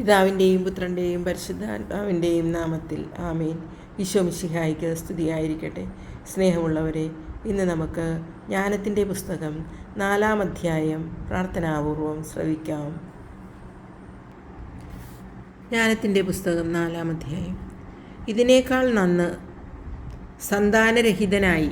പിതാവിന്റെയും പുത്രന്റെയും പരിശുദ്ധാത്മാവിന്റെയും നാമത്തിൽ ആമേൻ. വിശ്വമിശിഹായിക്ക് മിശിഹായിക്ക് സ്തുതിയായിരിക്കട്ടെ. സ്നേഹമുള്ളവരെ ഇന്ന് നമുക്ക് ജ്ഞാനത്തിന്റെ പുസ്തകം നാലാം അധ്യായം പ്രാർത്ഥനാപൂർവം ശ്രവിക്കാം. ജ്ഞാനത്തിന്റെ പുസ്തകം നാലാം അധ്യായം. ഇതിനേക്കാൾ നന്ന് സന്താനരഹിതനായി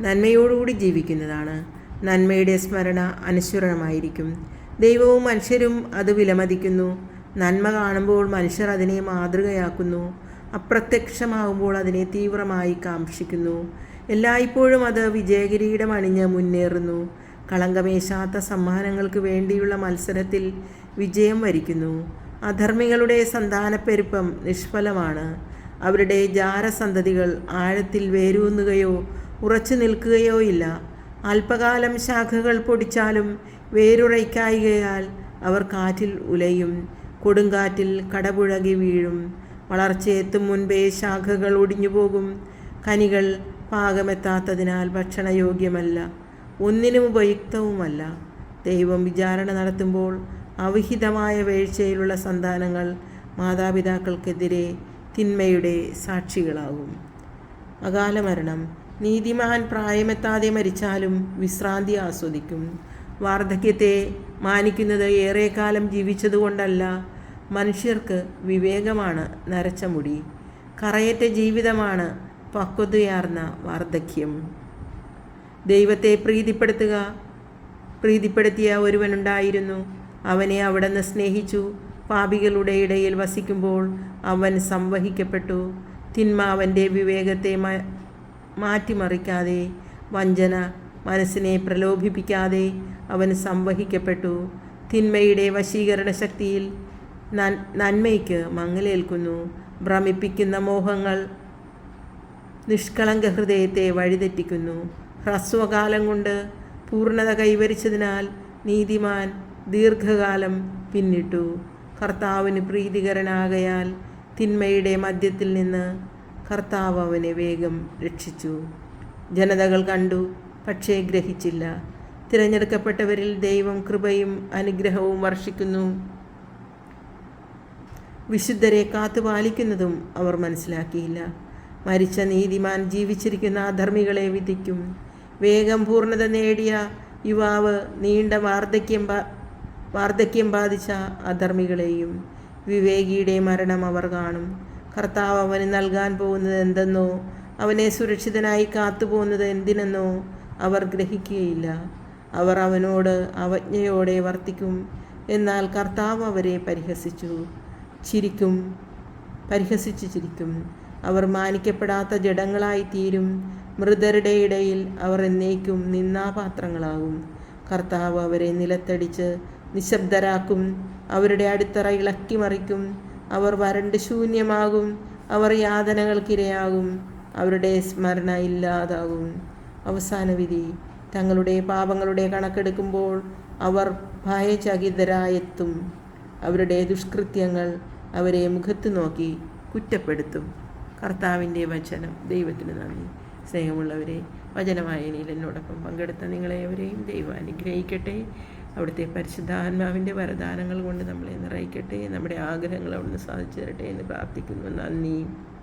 നന്മയോടുകൂടി ജീവിക്കുന്നതാണ്. നന്മയുടെ സ്മരണ അനുസ്മരണമായിരിക്കും. ദൈവവും മനുഷ്യരും അത് വിലമതിക്കുന്നു. നന്മ കാണുമ്പോൾ മനുഷ്യർ അതിനെ മാതൃകയാക്കുന്നു. അപ്രത്യക്ഷമാകുമ്പോൾ അതിനെ തീവ്രമായി കാക്ഷിക്കുന്നു. എല്ലായ്പ്പോഴും അത് വിജയകിരീടം അണിഞ്ഞ് മുന്നേറുന്നു. കളങ്കമേശാത്ത സമ്മാനങ്ങൾക്ക് വേണ്ടിയുള്ള മത്സരത്തിൽ വിജയം വരിക്കുന്നു. അധർമ്മികളുടെ സന്താനപ്പെരുപ്പം നിഷ്ഫലമാണ്. അവരുടെ ജാരസന്തതികൾ ആഴത്തിൽ വേരൂന്നുകയോ ഉറച്ചു നിൽക്കുകയോ ഇല്ല. അല്പകാലം ശാഖകൾ പൊടിച്ചാലും വേരുറയ്ക്കായികയാൽ അവർ കാറ്റിൽ ഉലയും കൊടുങ്കാറ്റിൽ കടപുഴകി വീഴും. വളർച്ചയെത്തും മുൻപേ ശാഖകൾ ഒടിഞ്ഞു പോകും കനികൾ പാകമെത്താത്തതിനാൽ ഭക്ഷണയോഗ്യമല്ല ഒന്നിനും ഉപയുക്തവുമല്ല. ദൈവം വിചാരണ നടത്തുമ്പോൾ അവിഹിതമായ വീഴ്ചയിലുള്ള സന്താനങ്ങൾ മാതാപിതാക്കൾക്കെതിരെ തിന്മയുടെ സാക്ഷികളാകും. അകാലമരണം നീതിമാൻ പ്രായമെത്താതെ മരിച്ചാലും വിശ്രാന്തി ആസ്വദിക്കും. വാർദ്ധക്യത്തെ മാനിക്കുന്നത് ഏറെക്കാലം ജീവിച്ചതുകൊണ്ടല്ല മനുഷ്യർക്ക് വിവേകമാണ് നരച്ച മുടി. കറയറ്റ ജീവിതമാണ് പക്വതയാർന്ന വാർദ്ധക്യം. ദൈവത്തെ പ്രീതിപ്പെടുത്തുക പ്രീതിപ്പെടുത്തിയ ഒരുവനുണ്ടായിരുന്നു. അവനെ അവിടുന്ന് സ്നേഹിച്ചു. പാപികളുടെ ഇടയിൽ വസിക്കുമ്പോൾ അവൻ സംവഹിക്കപ്പെട്ടു. തിന്മ അവന്റെ വിവേകത്തെ മാറ്റിമറിക്കാതെ വഞ്ചന മനസ്സിനെ പ്രലോഭിപ്പിക്കാതെ അവൻ സംവഹിക്കപ്പെട്ടു. തിന്മയുടെ വശീകരണ ശക്തിയിൽ നന്മയ്ക്ക് മങ്ങലേൽക്കുന്നു. ഭ്രമിപ്പിക്കുന്ന മോഹങ്ങൾ നിഷ്കളങ്ക ഹൃദയത്തെ വഴിതെറ്റിക്കുന്നു. ഹ്രസ്വകാലം കൊണ്ട് പൂർണത കൈവരിച്ചതിനാൽ നീതിമാൻ ദീർഘകാലം പിന്നിട്ടു. കർത്താവിന് പ്രീതികരനാകയാൽ തിന്മയുടെ മധ്യത്തിൽ നിന്ന് കർത്താവ് അവനെ വേഗം രക്ഷിച്ചു. ജനതകൾ കണ്ടു. പക്ഷേ ഗ്രഹിച്ചില്ല. തിരഞ്ഞെടുക്കപ്പെട്ടവരിൽ ദൈവം കൃപയും അനുഗ്രഹവും വർഷിക്കുന്നു. വിശുദ്ധരെ കാത്തുപാലിക്കുന്നതും അവർ മനസ്സിലാക്കിയില്ല. മരിച്ച നീതിമാൻ ജീവിച്ചിരിക്കുന്ന അധർമ്മികളെ വിധിക്കും. വേഗം പൂർണത നേടിയ യുവാവ് നീണ്ട വാർദ്ധക്യം വാർദ്ധക്യം ബാധിച്ച അധർമ്മികളെയും വിവേകിയുടെ മരണം അവർ കാണും. കർത്താവ് അവന് നൽകാൻ പോകുന്നത് എന്തെന്നോ അവനെ സുരക്ഷിതനായി കാത്തുപോകുന്നത് എന്തിനെന്നോ അവർ ഗ്രഹിക്കുകയില്ല. അവർ അവനോട് അവജ്ഞയോടെ വർത്തിക്കും. എന്നാൽ കർത്താവ് അവരെ പരിഹസിച്ചു. ചിരിക്കും. പരിഹസിച്ചു ചിരിക്കും. അവർ മാനിക്കപ്പെടാത്ത ജഡങ്ങളായി തീരും. മൃതരുടെ ഇടയിൽ അവർ എന്നേക്കും നിന്നാപാത്രങ്ങളാകും കർത്താവ് അവരെ നിലത്തടിച്ച് നിശബ്ദരാക്കും. അവരുടെ അടിത്തറ ഇളക്കി മറിക്കും. അവർ വരണ്ട് ശൂന്യമാകും. അവർ യാതനകൾക്കിരയാകും. അവരുടെ സ്മരണ ഇല്ലാതാകും. അവസാന വിധി. തങ്ങളുടെ പാപങ്ങളുടെ കണക്കെടുക്കുമ്പോൾ അവർ ഭയചകിതരായെത്തും. അവരുടെ ദുഷ്കൃത്യങ്ങൾ അവരെ മുഖത്ത് നോക്കി കുറ്റപ്പെടുത്തും. കർത്താവിന്റെ വചനം. ദൈവത്തിന് നന്ദി. സ്നേഹമുള്ളവരെ വചനവായനയിൽ എന്നോടൊപ്പം പങ്കെടുത്ത നിങ്ങളെവരെയും ദൈവം അനുഗ്രഹിക്കട്ടെ. അവിടുത്തെ പരിശുദ്ധാത്മാവിന്റെ വരദാനങ്ങൾ കൊണ്ട് നമ്മളെ നിറയിക്കട്ടെ. നമ്മുടെ ആഗ്രഹങ്ങൾ അവിടുന്ന് സാധിച്ചു തരട്ടെ എന്ന് പ്രാർത്ഥിക്കുന്നു. നന്ദി.